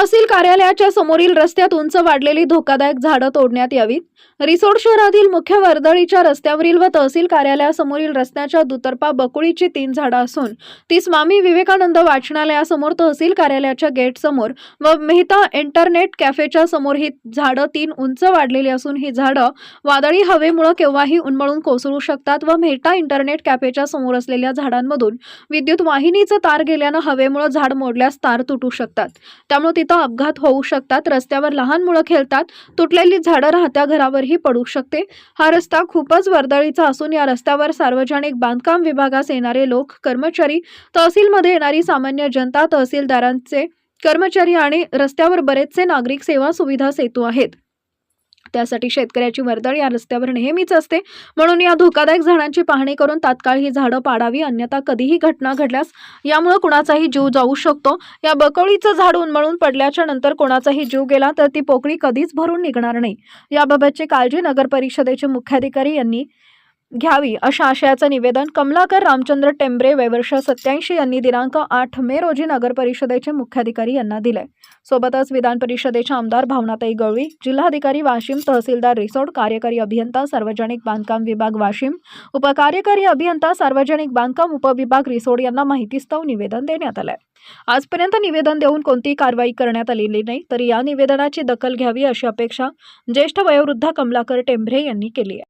तहसील कार्यालयाच्या समोरील रस्त्यात उंच वाढलेली धोकादायक झाडं तोडण्यात यावीत रिसोड शहरातील मुख्य वर्दळीच्या रस्त्यावरील व तहसील कार्यालयासमोरील रस्त्याच्या दुतर्फा बकुळीची तीन झाडं असून ती स्वामी विवेकानंद वाचनालयासमोर तहसील कार्यालयाच्या गेट समोर व मेहता इंटरनेट कॅफेच्या समोर ही झाडं तीन उंच वाढलेली असून ही झाडं वादळी हवेमुळे केव्हाही उन्मळून कोसळू शकतात व मेहता इंटरनेट कॅफेच्या समोर असलेल्या झाडांमधून विद्युत वाहिनीचं तार गेल्यानं हवेमुळे झाड मोडल्यास तार तुटू शकतात. त्यामुळे तिथं अपघात होऊ शकतात. रस्त्यावर लहान मुलं खेळतात. तुटलेली झाडं राहत्या घरावरही पडू शकते. हा रस्ता खूपच वर्दळीचा असून या रस्त्यावर सार्वजनिक बांधकाम विभागास येणारे लोक कर्मचारी तहसीलमध्ये येणारी सामान्य जनता तहसीलदारांचे कर्मचारी आणि रस्त्यावर बरेचसे नागरिक सेवा सुविधा सेतू आहेत. त्यासाठी शेतकऱ्याची वर्दळ या रस्त्यावर नेहमीच असते. म्हणून या धोकादायक झाडांची पाहणी करून तात्काळ ही झाडं पाडावी अन्यथा कधीही घटना घडल्यास यामुळे कुणाचाही जीव जाऊ शकतो. या बकवळीचं झाड उन्मळून पडल्याच्या नंतर कोणाचाही जीव गेला तर ती पोकळी कधीच भरून निघणार नाही. याबाबतची काळजी नगर परिषदेचे मुख्याधिकारी यांनी घ्यावी अशा आशयाचं निवेदन कमलाकर रामचंद्र टेंबरे वयवर्ष सत्याऐंशी यांनी दिनांक आठ मे रोजी नगर परिषदेचे मुख्याधिकारी यांना दिले सोबतच विधान परिषदेच्या आमदार भावनाताई गवळी जिल्हाधिकारी वाशिम तहसीलदार रिसोड कार्यकारी अभियंता सार्वजनिक बांधकाम विभाग वाशिम उपकार्यकारी अभियंता सार्वजनिक बांधकाम उपविभाग रिसोड यांना माहितीस्तव निवेदन देण्यात आलंय. आजपर्यंत निवेदन देऊन कोणतीही कारवाई करण्यात आलेली नाही तरी या निवेदनाची दखल घ्यावी अशी अपेक्षा ज्येष्ठ वयोवृद्ध कमलाकर टेंभरे यांनी केली आहे.